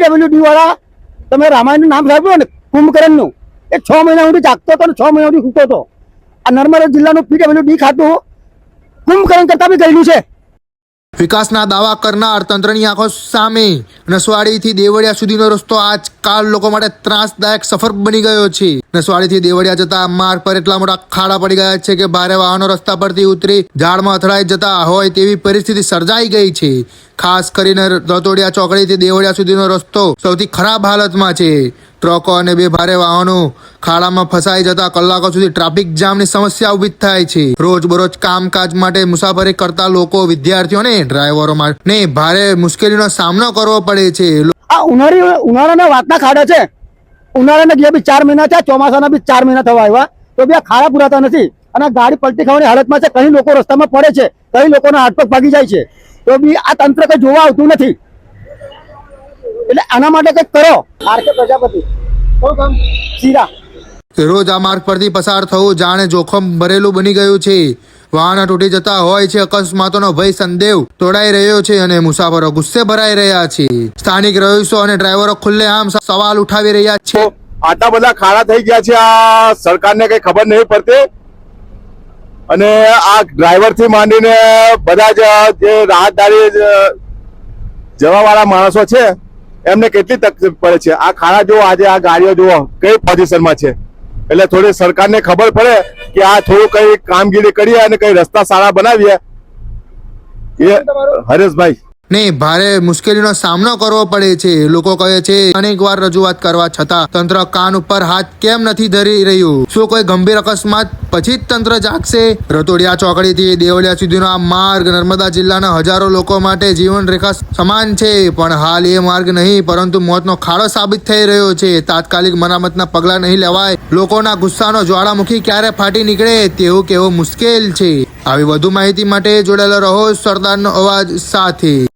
WD વાળા, તમે રામાયણનું નામ સાંભળ્યું ને, કુંભકર્ણનું, એ છ મહિના સુધી જાગતો હતો ને, છ મહિના સુધી સૂતો હતો. આ નર્મદા જિલ્લાનું પીડબ્લ્યુડી ખાતું કુંભકરણ કરતા બી ગયેલું છે. વિકાસના દાવા કરનાર તંત્રની આંખો સામે નસવાડીથી દેવળિયા સુધીનો રસ્તો આજકાલ લોકો માટે ત્રાસદાયક સફર બની ગયો છે. નસવાડીથી દેવળિયા જતા માર્ગ પર એટલા મોટા ખાડા પડી ગયા છે કે ભારે વાહનો રસ્તા પરથી ઉતરી ઝાડમાં અથડાઈ જતા હોય તેવી પરિસ્થિતિ સર્જાઈ ગઈ છે. ખાસ કરીને રતોડિયા ચોકડીથી દેવળિયા સુધીનો રસ્તો સૌથી ખરાબ હાલતમાં છે. ટ્રકો અને બે ભારે વાહનો ખાડામાં ફસાઈ જતા કલાકો સુધી ટ્રાફિક જામની સમસ્યા ઊભી થાય છે. રોજ બરોજ કામકાજ માટે મુસાફરી કરતા લોકો વિદ્યાર્થીઓ અને ડ્રાઈવરો માટે ભારે મુશ્કેલીનો સામનો કરવો પડે છે. આ ઉનાળી ઉનાળાના વાતના ખાડા છે. ઉનાળાના ગયા બી ચાર મહિના થયા ચોમાસાના બી ચાર મહિના થવા આવ્યા. તો બી આ ખાડા પુરાતા નથી. અને ગાડી પલટી ખાવાની હાલતમાં છે કઈ લોકો રસ્તામાં પડે છે કઈ લોકોના હાથ પગ ભાગી જાય છે. તો બી આ તંત્ર કઈ જોવા આવતું નથી. એટલે આના માટે કંઈક કરો. આર કે પ્રજાપતિ સીરા રોજ આ માર્ગ પરથી પસાર થવું જાણે જોખમ ભરેલું બની ગયું છે. વાહન તૂટી જતા હોય છે અકસ્માતોનો ભય સંદેવ તોડાઈ રહ્યો છે અને મુસાફરો ગુસ્સે ભરાઈ રહ્યા છે. સ્થાનિક રહીશો અને ડ્રાઈવરો ખુલ્લેઆમ સવાલ ઉઠાવી રહ્યા છે. આટલા બધા ખાડા થઈ ગયા છે, આ સરકારને કઈ ખબર નહીં પડતી? અને આ ડ્રાઈવરથી માંડીને બધા જ જે રાહતદારી જવા વાળા માણસો છે, એમને કેટલી તકલીફ પડે છે? આ ખાડા જુઓ, આજે આ ગાડીઓ જુઓ, કઈ પોઝિશનમાં છે? એટલે થોડી સરકારને ખબર પડે કે આ થોડું કઈ કામગીરી કરીએ અને કઈ રસ્તા સારા બનાવીએ. એ હરેશભાઈ. ને ભારે મુશ્કેલીનો સામનો કરવો પડે છે. લોકો કહે છે અનેક વાર રજૂઆત કરવા છતાં તંત્ર કાન ઉપર હાથ કેમ નથી ધરી રહ્યું? શું કોઈ ગંભીર અકસ્માત? પછી જ તંત્ર જાગશે. રતોડિયા ચોકડીથી દેવળિયા સુધીનો આ માર્ગ નર્મદા જિલ્લાના હજારો લોકો માટે જીવન રેખા સમાન છે. પણ હાલ એ માર્ગ નહીં, પરંતુ મોતનો ખાડો સાબિત થઈ રહ્યો છે. તાત્કાલિક મરામતના પગલાં નહીં લેવાય. લોકોના ગુસ્સાનો જ્વાળામુખી ક્યારે ફાટી નીકળે, તેવું કેવું મુશ્કેલ છે. આવી વધુ માહિતી માટે જોડાયેલા રહો સરદારનો અવાજ સાથે.